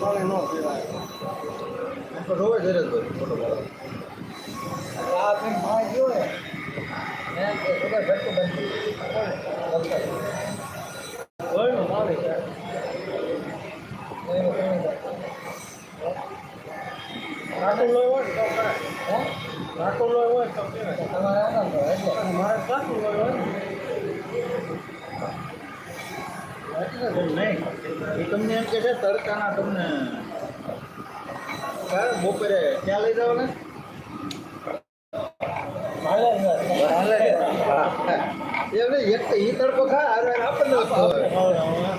ચાલે ન. એમ તો રોવે ઘરે જ બધું, ફોટો આ ગયો ને, એને કે ખબર ઘટતું બનતું. ગોળનો ભાવ છે. કેવું છે? લોહી હોય તો કરાય. તમારે એટલે. મારે કાટું લોહી હોય ને. એટલે જ નહીં. એ તમને એમ કે છે તડકાના તમને ક્યારે બપોરે ક્યાં લઈ જાવ ને હાલે જ નહીં. હાલે એમ નહીં, એક તો ઈ તડકો ખા હારે હારે આપણને જ ખવાય. હવે, હવે.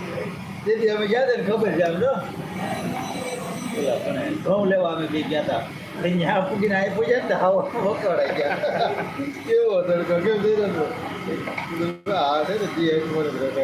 તેથી અમે ગયા હતા ને ખબર છે આમ જો પેલા પણ ઘઉં લેવા અમે બી ગયા હતા ત્યાં પૂગીને અહીં પૂજ્યા ને હાવ વકવાડાઈ ગયા કેવો તડકો કેમ થઈ રહ્યો હતો હા છે ને જી એક મળે રહેતો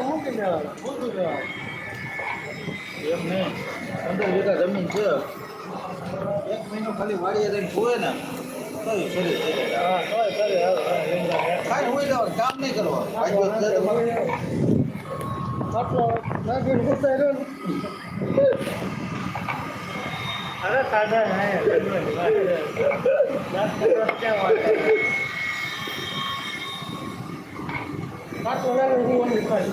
મૂકી દેવાનું, મૂકી દેવાનું. એક નહીં પંદર વીઘા જમીન છે એક મહિનો ખાલી વાડીએ જઈને જોવે ને કયું શરીર થઈ જાય હા, તોય કરે, હવે, હવે, લીમડા બેઠા. ખાલી હોઈ જવાનું કામ નહીં કરવા આટલો નાખીને ઉતારી દો है बात સાદા नहीं वो વાત છે. દાંત કકડાટ ક્યાં વાગે? આટલો લાગે હું ઓલી ખાઈ.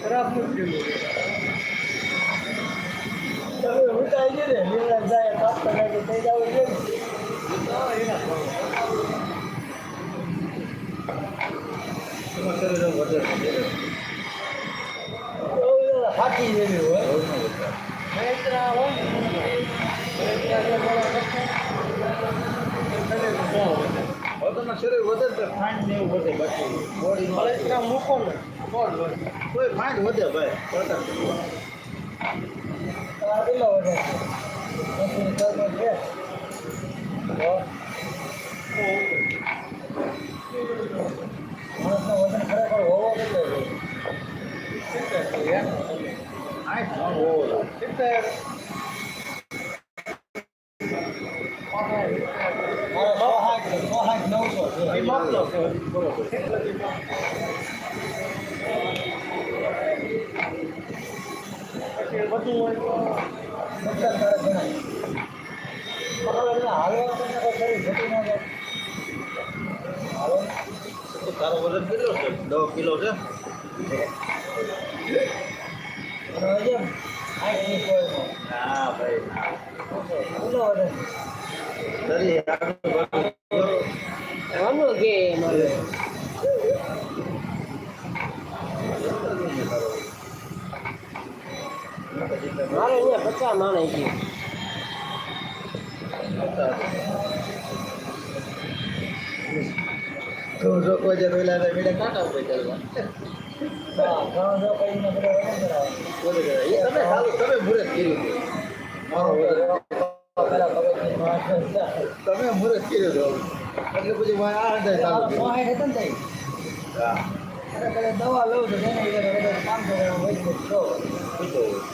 ખરાબ નથી થયેલું. તમે ઉતારી દે ને, લીમડા જાય, પાક નાખી થઈ જાવ છે ને. તો એના ભાવ. એમાં શરીર એમ વધે છે. તો એ હાથી જેવી હોય રોજનો વધે. વેચરા હોય ને, વેચરા જે બોલા કરતા, શરીર ક્યાં વધે? પોતાનું શરીર વધે ને તો ફાઇન ને એવું વધે બાકી બોડીમાં વેચરા મૂકો ને, કોણ વધે? કોઈ ફાઇન વધે ભાઈ પોતાનું તમારે કેટલો વધે છે? એંશી ટકા છે? તો? માણસનો વજન ખરેખર હોવો કેટલો જોઈએ? સિત્તેર જોઈએ, એમ ને? આઠ મણ હોવો જોઈએ. સિત્તેર. તારો વજન કેટલો છે દસ કિલો છે અને હવે જેમ આઠ વીસ હોય તો ના ભાઈ ના કેટલો વધે? શરીર આગળ વધે. આનું કે મારે માણે ગયું પચાસ માણસ છે તું જો કોઈ જે રોયલા હતા, મેળે કાંટા ઉપર ચાલવા. તમે મુહૂર્ત કર્યું. પેલા તમે મુહૂર્ત કર્યું હતું. એટલે પછી આ હતા પેલા દવા લઉં છું રાજકોટના હમાભાઈ હોય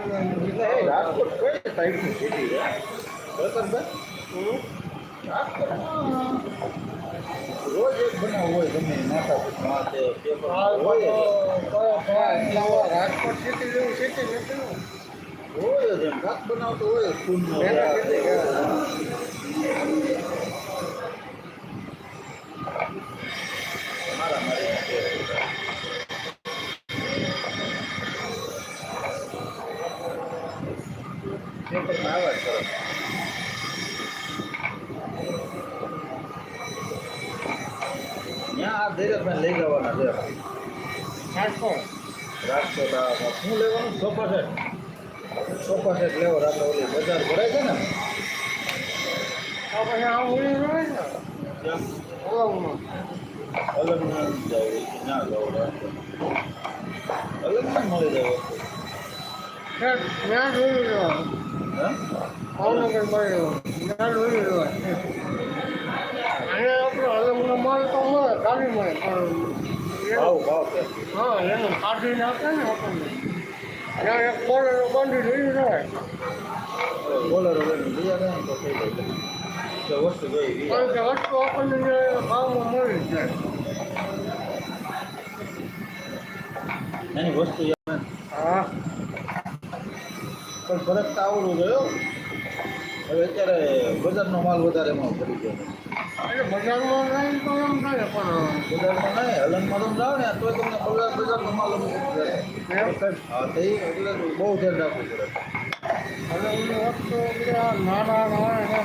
રાજકોટ કઈ ટાઈપની સિટી રોજ એક બનાવ હોય ગમે એ માથાકૂટમાં તે પેપર રાજકોટ સિટી જેવું સિટી નથી. હોય જ એમ બનાવતો હોય જ ખૂનનો પહેલા દાગ. કેટલી મારા મારી પેપરમાં આવ્યા જ કરો ત્યાં આ ધીરજભાઈ લઈ જવાના છે રાજકોટ રાજકોટ આ શું લેવાનું સોફા સેટ. સોફા સેટ લેવો આપણે ઓલી બજાર ભરાય છે ને? પછી આ ઉડી ને. અલગમાં ના જવું અલગમાં મળી જાય ત્યાં ત્યાં જ ઉડી રહ્યો ભાવનગર મળ્યો ત્યાં જોઈ ઉડી અહીંયા આપણો અલગનો માલ તો મળે ગાડી મળે પણ ભાવ ભાવ હા એનું કાઢી નાખે ને આપણને. એક બોલેરો બાંધી રહી રહે બોલેરો તો થઈ જાય તો વસ્તુ જોઈ વસ્તુ આપણને ભાવમાં મળી જાય એની વસ્તુ હા. પણ ફરક તો આવડવું જોઈએ હવે અત્યારે બજારનો માલ વધારે એમાં ફરી ગયો. બજારમાં તો એમ થાય પણ બજારમાં નહીં હલનમાં તમે જાઓ ને તો તમને બજાર તો એ એટલે બહુ ધ્યાન રાખવું પડે. હવે એની વસ્તુ બધા નાના નાના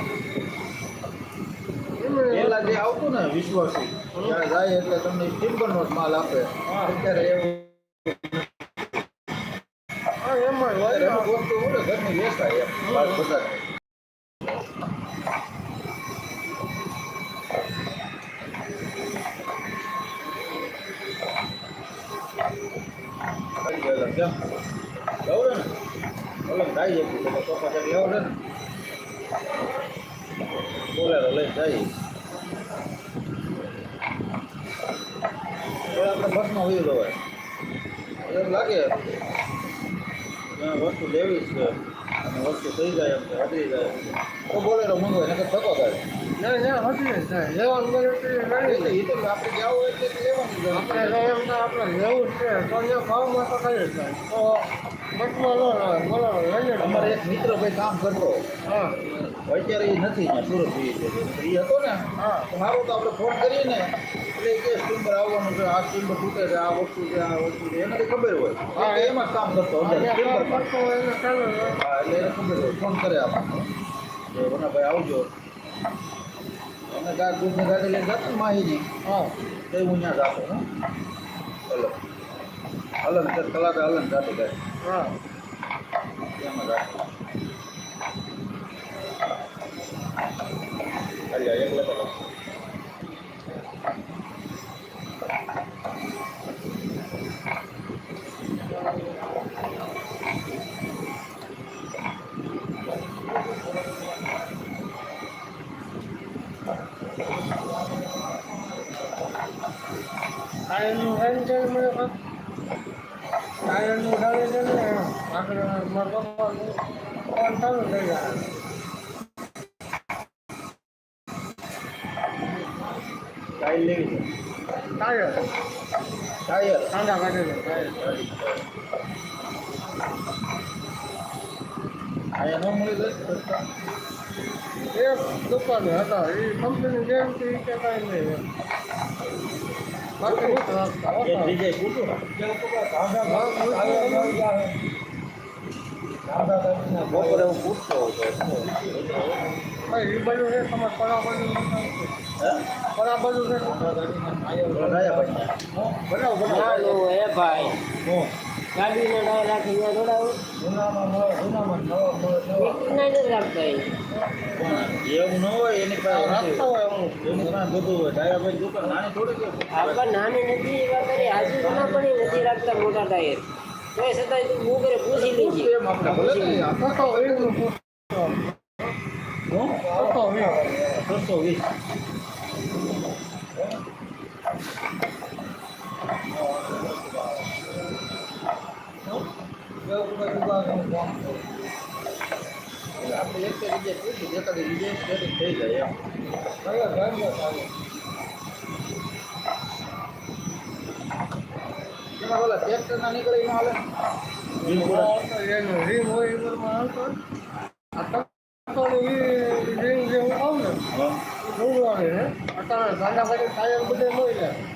પહેલા જે આવતું ને વિશ્વાસી ત્યાં જાય એટલે તમને ટિમ્બરનો જ માલ આપે. અત્યારે એવું એમાં વસ્તુ ઘરની વેચાય એમ બજાર જવું ને ઓલો જાય એટલું તો સોફા સેટ લેવો છે ને બોલેરો લઈને જાય આપણે બસમાં વહી જવાય એમ લાગે વસ્તુ લેવી છે અને વસ્તુ થઈ જાય એમ છે હટી જાય તો બોલેરો મંગવાય, નકર ધક્કો થાય. આપણે આપણે આપણે અમારે એક મિત્ર ભાઈ કામ કરતો. હા. અત્યારે એ નથી સુરત એ હતો ને મારું તો આપણે ફોન કરીએ ને એટલે કે સ્ટીમર આવવાનું છે આ સ્ટીમ્બર તૂટે છે આ વસ્તુ છે આ વસ્તુ છે. એને ખબર હોય. હા. એમાં જ કામ કરતો એટલે એને ખબર હોય. ફોન કરે આપણને ભાઈ આવજો. અને ગાય દૂધની ગાડી લઈને જતો ને માહીની હા તો હું ત્યાં જાતો હું ચલો હલન તે કલાકે હલન જાતી ગાય હા એમાં જાતો અલ્યા એકલા તો ટાયરનું રાઈડ જાય મને કાંઈક. ટાયરનું રાઈડ જાય આગળ મારા પપ્પાનું ફોન ચાલુ થઈ દુકાન હતા એ કંપની જેમ કે એ નહીં નથી રાખતા. એક ઓછા. બીજે પૂછું બપોરે હું પૂછતો હતો ભાઈ. હે ભાઈ હે ભાઈ હું ગાડીનો ડાય રાખી દોડાવું એવું ન હોય એની પાસે રાખતા હોય અમુક બધું હોય ડાયાભાઈ દુકાન નાની થોડી કે નાની નથી એ વાત કરી હાજુ ના એ નથી રાખતા મોટા ટાયર તો છતાંય તું બહુ કરે પૂછી આપણે એક જગ્યાએ પૂછ્યું જે જગ્યાએ સેટિંગ થઈ જાય એમ નીકળે હાલે ટક્કરની ઈ રીમ જે હું કહું ને હા ટાયર બધે મળી ને